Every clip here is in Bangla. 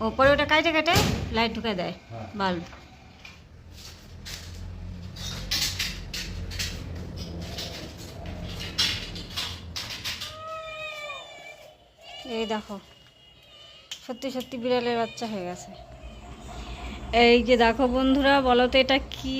ওপরে ওটা কাটে কাটে লাইট ঢুকে দেয় হ্যাঁ। বাল্ব। এই দেখো সত্যি সত্যি বিড়ালের বাচ্চা হয়ে গেছে। এই যে দেখো বন্ধুরা বলো তো এটা কি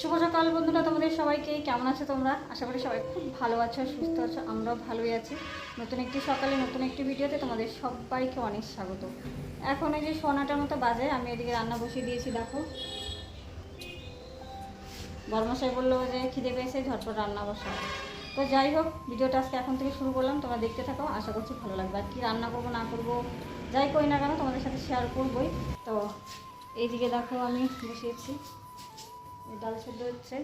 শুভ সকাল বন্ধুরা তোমাদের সবাইকে কেমন আছো তোমরা আশা করি সবাই খুব ভালো আছো, সুস্থ আছো, আমরাও ভালোই আছি। নতুন একটি সকালে, নতুন একটি ভিডিওতে তোমাদের সবাইকে অনেক স্বাগত। এখন এই যে সোনাটার মতো বাজে, আমি এদিকে রান্না বসিয়ে দিয়েছি, দেখো। বর্মশাই বলল যে খিদে পেয়েছে, ঝটপট রান্না বসা তো যাই হোক, ভিডিওটা আজকে এখন থেকে শুরু করলাম, তোমরা দেখতে থাকো, আশা করছি ভালো লাগবে। আর কি রান্না করব, না করব, যাই করি না কেন, তোমাদের সাথে শেয়ার করবোই। তো এইদিকে দেখো আমি বসিয়েছি ডাল সেদ্ধ হচ্ছে।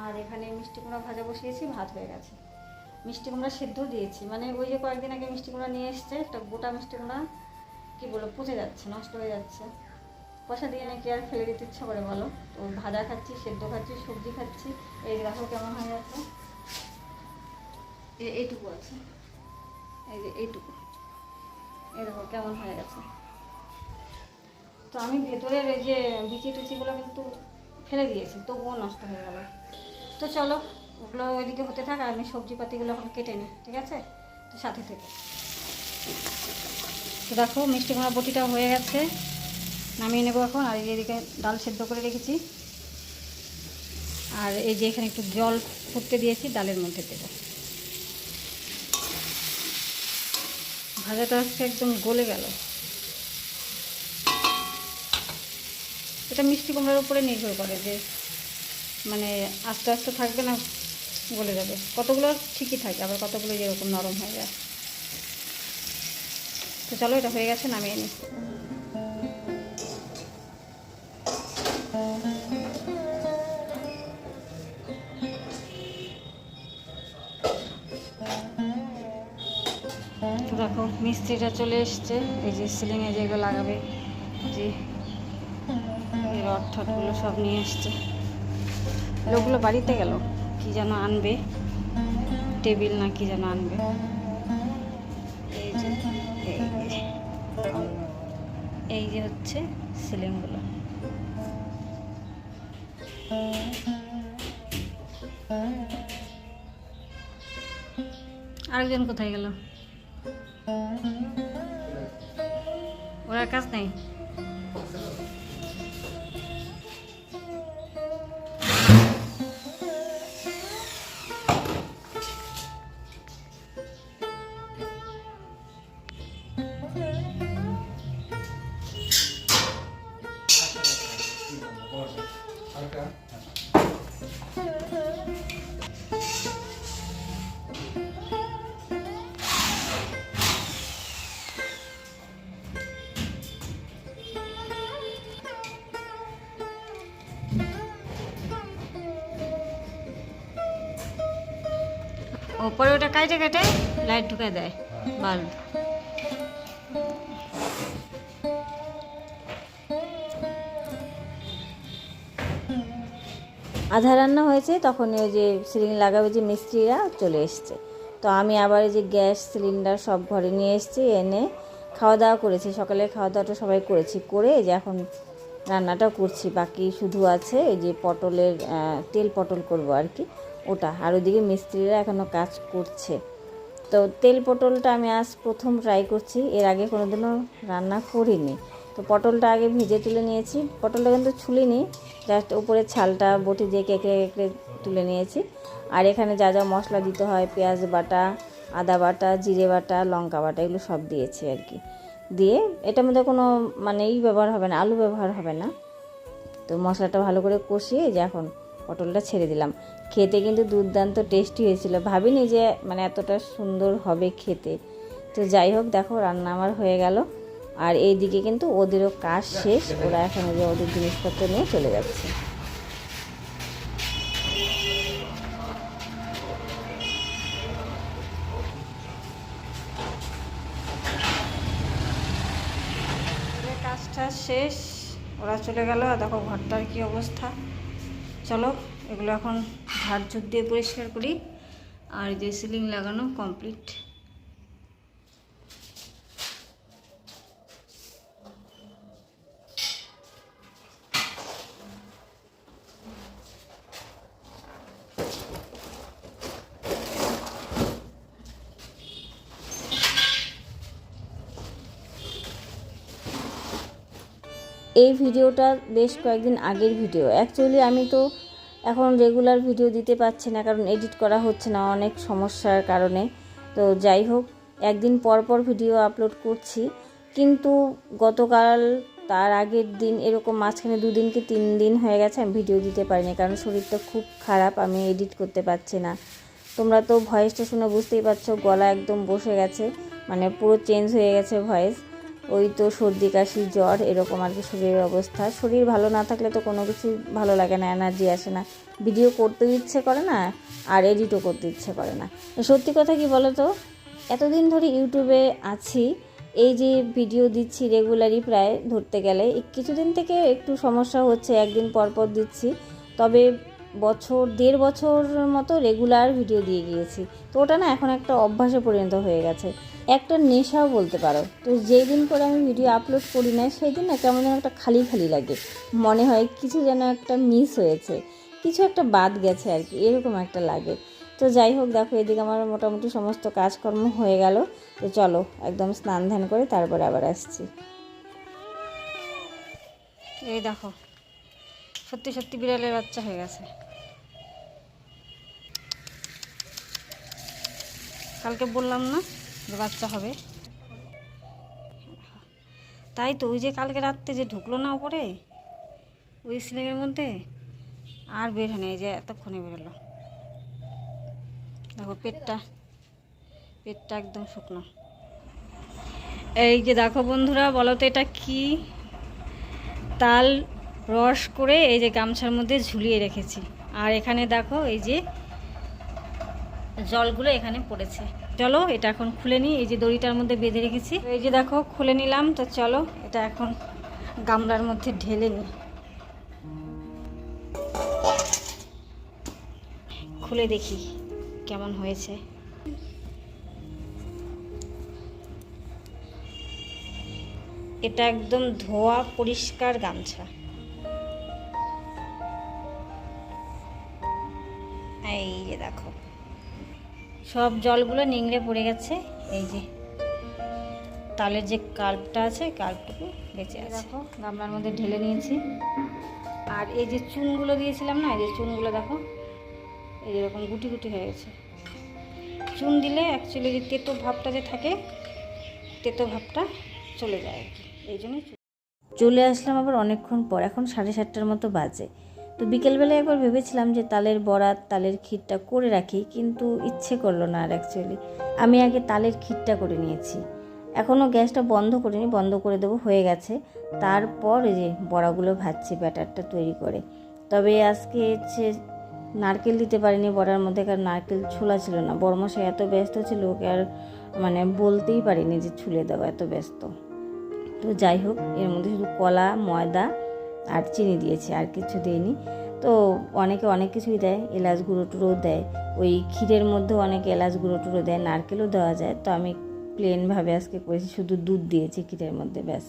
আর এখানে মিষ্টি কুমড়া ভাজা বসিয়েছি, ভাত হয়ে গেছে। মিষ্টি কুমড়া সেদ্ধ দিয়েছি মানে ওই যে কয়েকদিন আগে মিষ্টি কুমড়া নিয়ে এসছে, একটা গোটা মিষ্টি কুমড়া, কী বলব পচে যাচ্ছে, নষ্ট হয়ে যাচ্ছে। পয়সা দিয়ে নাকি আর ফেলে দিতে ইচ্ছা করে বলো? তো ভাজা খাচ্ছি, সেদ্ধ খাচ্ছি, সবজি খাচ্ছি, এই দেখো কেমন হয়ে যাচ্ছে এই- এইটুকু আছে। এই যে এইটুকু। এই দেখো কেমন হয়ে গেছে। তো আমি ভেতরের এই যে বিচি টুচিগুলো কিন্তু ফেলে দিয়েছি, তবুও নষ্ট হয়ে গেল। তো চলো, ওগুলো ওইদিকে হতে থাক, আর আমি সবজিপাতিগুলো এখন কেটে নিই, ঠিক আছে? তো সাথে থেকে। তো দেখো, মিষ্টি কুমড়া বটিটা হয়ে গেছে। নামিয়ে নেব এখন, আর এদিকে ডাল সেদ্ধ করে রেখেছি। আর এই যে এখানে একটু জল ফুটতে দিয়েছি, ডালের মধ্যে দেবো। ভাজাটা হচ্ছে একদম গলে গেল। এটা মিষ্টি কুমড়ার উপরে নির্ভর করে যে মানে আস্তে আস্তে থাকবে না গলে যাবে। কতগুলো ঠিকই থাকে, আবার কতগুলো যেরকম নরম হয়ে যায়। তো চলো, এটা হয়ে গেছে, নামিয়ে তো দেখো, মিস্ত্রিটা চলে এসছে। এই যে সিলিংয়ে যেগুলো লাগাবে যে রড ঠটগুলো সব নিয়ে এসছে। লোকগুলো বাড়িতে গেল। কি যেন আনবে? টেবিল না কি যেন আনবে? এই যে হচ্ছে সিলিংগুলো। আরেকজন কোথায় গেল? ওরা কাজ নেই? ওপরে ওটা কাটে কেটে লাইট ঢুকে দেয়, বাল্ব। আধা রান্না হয়েছে তখন ওই যে সিলিং লাগাবে যে মিস্ত্রিরা চলে এসছে। তো আমি আবার এই যে গ্যাস সিলিন্ডার সব ঘরে নিয়ে এসেছি, এনে খাওয়া দাওয়া করেছি। সকালে খাওয়া দাওয়াটা সবাই করেছি, করে যে এখন রান্নাটা করছি। বাকি শুধু আছে এই যে পটলের তেল পটল করব আর কি। ওটা। আর ওইদিকে মিস্ত্রিরা এখনও কাজ করছে। তো তেল পটলটা আমি আজ প্রথম ট্রাই করছি। এর আগে কোনোদিনও রান্না করিনি। তো পটলটা আগে ভেজে তুলে নিয়েছি। পটলটা কিন্তু ছুলিনি জাস্ট উপরে ছালটা, বটি দিয়ে কেকড়ে কেকড়ে তুলে নিয়েছি। আর এখানে যা যা মশলা দিতে হয়, পেঁয়াজ বাটা, আদা বাটা, জিরে বাটা, লঙ্কা বাটা, এগুলো সব দিয়েছি আর কি। দিয়ে এটার মধ্যে কোনো মানে ই ব্যবহার হবে না, আলু ব্যবহার হবে না। তো মশলাটা ভালো করে কষিয়ে যে এখন পটলটা ছেড়ে দিলাম। খেতে কিন্তু দুর্দান্ত টেস্টি হয়েছিল। ভাবিনি যে মানে এতটা সুন্দর হবে খেতে। তো যাই হোক, দেখো রান্না আমার হয়ে গেল। আর এইদিকে কিন্তু ওদেরও কাজ শেষ। ওরা এখন যে ওদের জিনিসপত্র নিয়ে চলে যাচ্ছে। কাজটা শেষ। ওরা চলে গেল। দেখো ঘরটার কি অবস্থা। চলো, এগুলো এখন ঝাড় ঝুট দিয়ে পরিষ্কার করি। আর যে সিলিং লাগানো কমপ্লিট। এই ভিডিওটা বেশ কয়েকদিন আগের ভিডিও। অ্যাকচুয়ালি আমি তো এখন রেগুলার ভিডিও দিতে পারছি না, কারণ এডিট করা হচ্ছে না অনেক সমস্যার কারণে। তো যাই হোক, একদিন পর পর ভিডিও আপলোড করছি, কিন্তু গতকাল তার আগের দিন এরকম মাঝখানে দুদিন কি তিন দিন হয়ে গেছে আমি ভিডিও দিতে পারিনি, কারণ শরীরটা খুব খারাপ, আমি এডিট করতে পারছি না। তোমরা তো ভয়েসটা শুনে বুঝতেই পারছ, গলা একদম বসে গেছে মানে পুরো চেঞ্জ হয়ে গেছে ভয়েস ওই তো সর্দি, কাশি, জ্বর, এরকম আর কি শরীরের অবস্থা। শরীর ভালো না থাকলে তো কোনো কিছু ভালো লাগে না এনার্জি আসে না। ভিডিও করতেও ইচ্ছে করে না, আর এডিটও করতে ইচ্ছে করে না। সত্যি কথা কি বলো তো এতদিন ধরে ইউটিউবে আছি, এই যে ভিডিও দিচ্ছি রেগুলারই প্রায় ধরতে গেলে কিছুদিন থেকে একটু সমস্যা হচ্ছে, একদিন পর পর দিচ্ছি। তবে বছর, দেড় বছর মতো রেগুলার ভিডিও দিয়ে গিয়েছি। তো ওটা না এখন একটা অভ্যাসে পরিণত হয়ে গেছে। একটা নেশাও বলতে পারো। তো যেই দিন করে আমি ভিডিও আপলোড করি না সেই দিন না কেমন যেন একটা খালি খালি লাগে। মনে হয় কিছু যেন একটা মিস হয়েছে। কিছু একটা বাদ গেছে আর কি, এরকম একটা লাগে। তো যাই হোক, দেখো এদিকে আমার মোটামুটি সমস্ত কাজকর্ম হয়ে গেল। তো চলো, একদম স্নান ধ্যান করে তারপরে আবার আসছি। এই দেখো, সত্যি সত্যি বিড়ালের বাচ্চা হয়ে গেছে। কালকে বললাম না? বাচ্চা হবে। তাই তো, ওই যে কালকে রাত্রে যে ঢুকলো না ওপরে ওই সিলিংয়ের মধ্যে, আর বের হয় না, এই যে এতক্ষণে বেরোলো দেখো, পেটটা পেটটা একদম শুকনো। এই যে দেখো বন্ধুরা, বলো তো এটা কি? তাল রস করে এই যে গামছার মধ্যে ঝুলিয়ে রেখেছি। আর এখানে দেখো, এই যে জলগুলো এখানে পড়েছে। চলো, এটা এখন খুলে নিই। এই যে দড়িটার মধ্যে বেঁধে রেখেছি। এই যে দেখো, খুলে নিলাম। তো চলো, এটা এখন গামলার মধ্যে ঢেলে নিই। খুলে দেখি কেমন হয়েছে। এটা একদম ধোয়া, পরিষ্কার গামছা। এই যে দেখো। সব জলগুলো নিংড়ে পড়ে গেছে। এই যে তালের যে কাল্পটা আছে কাল্পটুকু বেঁচে আছে। গামলার মধ্যে ঢেলে নিয়েছি। আর এই যে চুনগুলো দিয়েছিলাম না এই যে চুনগুলো দেখো এই যেরকম গুটি গুটি হয়ে গেছে। চুন দিলে অ্যাকচুয়ালি যে তেতো ভাবটা যে থাকে তেতো ভাবটা চলে যায় আর কি। এই জন্যই চলে আসলাম আবার অনেকক্ষণ পর এখন সাড়ে সাতটার মতো বাজে। তো বিকেলবেলায় একবার ভেবেছিলাম যে তালের বরাত তালের ক্ষীরটা করে রাখি, কিন্তু ইচ্ছে করল না আর অ্যাকচুয়ালি আমি আগে তালের ক্ষীরটা করে নিয়েছি। এখনও গ্যাসটা বন্ধ করিনি, বন্ধ করে দেবো, হয়ে গেছে। তারপর যে বড়াগুলো ভাজছি, ব্যাটারটা তৈরি করে। তবে আজকে হচ্ছে নারকেল দিতে পারিনি বড়ার মধ্যে, কারণ নারকেল ছোলা ছিল না। বড়মশাই এত ব্যস্ত ছিল, ওকে আর মানে বলতেই পারিনি যে ছুলে দেবো এত ব্যস্ত। তো যাই হোক, এর মধ্যে শুধু কলা, ময়দা আর চিনি দিয়েছি, আর কিছু দিইনি তো অনেকে অনেক কিছুই দেয়, এলাচ গুঁড়ো টুড়ো দেয়। ওই ক্ষীরের মধ্যেও অনেকে এলাচ গুঁড়ো টুড়ো দেয়, নারকেলও দেওয়া যায়। তো আমি প্লেনভাবে আজকে করেছি, শুধু দুধ দিয়েছি ক্ষীরের মধ্যে, ব্যাস,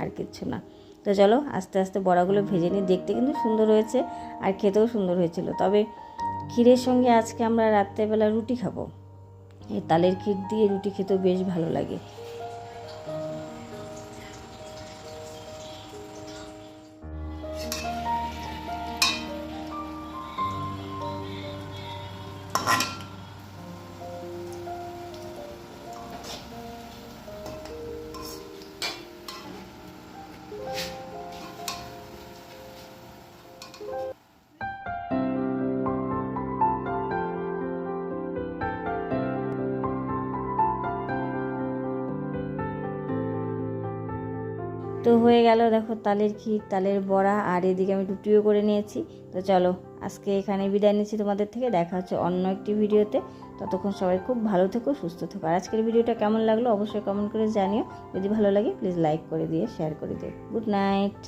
আর কিচ্ছু না। তো চলো, আস্তে আস্তে বড়াগুলো ভেজে নিই। দেখতে কিন্তু সুন্দর হয়েছে, আর খেতেও সুন্দর হয়েছিল। তবে ক্ষীরের সঙ্গে আজকে আমরা রাত্রেবেলা রুটি খাব। এই তালের ক্ষীর দিয়ে রুটি খেতেও বেশ ভালো লাগে। তো হয়ে গেল দেখো তালের ক্ষীর তালের বড়া আর এদিকে আমি রুটিও করে নিয়েছি। তো চলো আজকে এখানে বিদায় নিচ্ছি তোমাদের থেকে দেখা হচ্ছে অন্য একটি ভিডিওতে। ততক্ষণ সবাই খুব ভালো থেকো সুস্থ থেকো। আর আজকের ভিডিওটা কেমন লাগল অবশ্যই কমেন্ট করে জানিও। যদি ভালো লাগে প্লিজ লাইক করে দিয়ে শেয়ার করে দিও। Good night